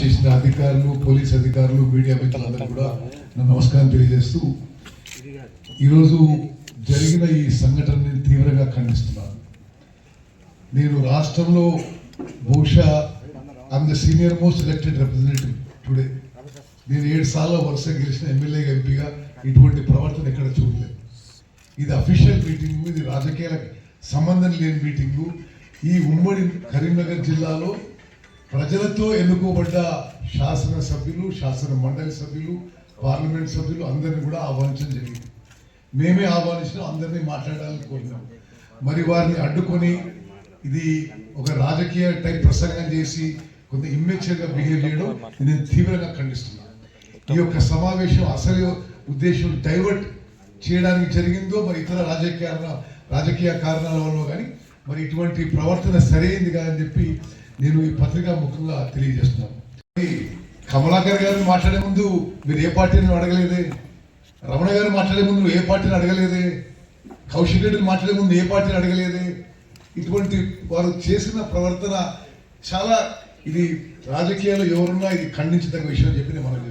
చేసిన అధికారులు పోలీస్ అధికారులు మీడియా మిత్రులందరూ కూడా నన్ను నమస్కారం తెలియజేస్తూ ఈరోజు జరిగిన ఈ సంఘటనని తీవ్రంగా ఖండిస్తున్నాను. నేను రాష్ట్రంలో బహుశా I'm the senior most elected representative today నేను ఏడు సార్లు వరుస గెలిచిన ఎమ్మెల్యే ఎంపీగా ఇటువంటి ప్రవర్తన ఎక్కడ చూడలేదు. ఇది అఫీషియల్ మీటింగు ఇది రాజకీయాలకు సంబంధం లేని మీటింగు ఈ ఉమ్మడి కరీంనగర్ జిల్లాలో ప్రజలతో ఎన్నుకోబడ్డ శాసనసభ్యులు శాసన మండలి సభ్యులు పార్లమెంట్ సభ్యులు అందరిని కూడా ఆహ్వానించడం జరిగింది. మేమే ఆహ్వానించిన అందరినీ మాట్లాడాలని కోరినాం. మరి వారిని అడ్డుకొని ఇది ఒక రాజకీయ టైప్ ప్రసంగం చేసి కొంత ఇమ్మెచ్యూర్గా బిహేవ్ చేయడం నేను తీవ్రంగా ఖండిస్తున్నాను. ఈ యొక్క సమావేశం అసలు ఉద్దేశం డైవర్ట్ చేయడానికి జరిగిందో మరి ఇతర రాజకీయ రాజకీయ కారణాల వల్ల కానీ మరి ఇటువంటి ప్రవర్తన సరైంది కాదని చెప్పి నేను ఈ పత్రిక ముఖ్యంగా తెలియజేస్తున్నాను. మరి కమలాకర్ గారిని మాట్లాడే ముందు మీరు ఏ పార్టీని అడగలేదే? రమణ గారు మాట్లాడే ముందు ఏ పార్టీని అడగలేదే? కౌశిక్ రెడ్డిని మాట్లాడే ముందు ఏ పార్టీని అడగలేదే? ఇటువంటి వారు చేసిన ప్రవర్తన చాలా ఇది రాజకీయాలు ఎవరున్నా ఇది ఖండించదగ్గ విషయం చెప్పి నేను మనం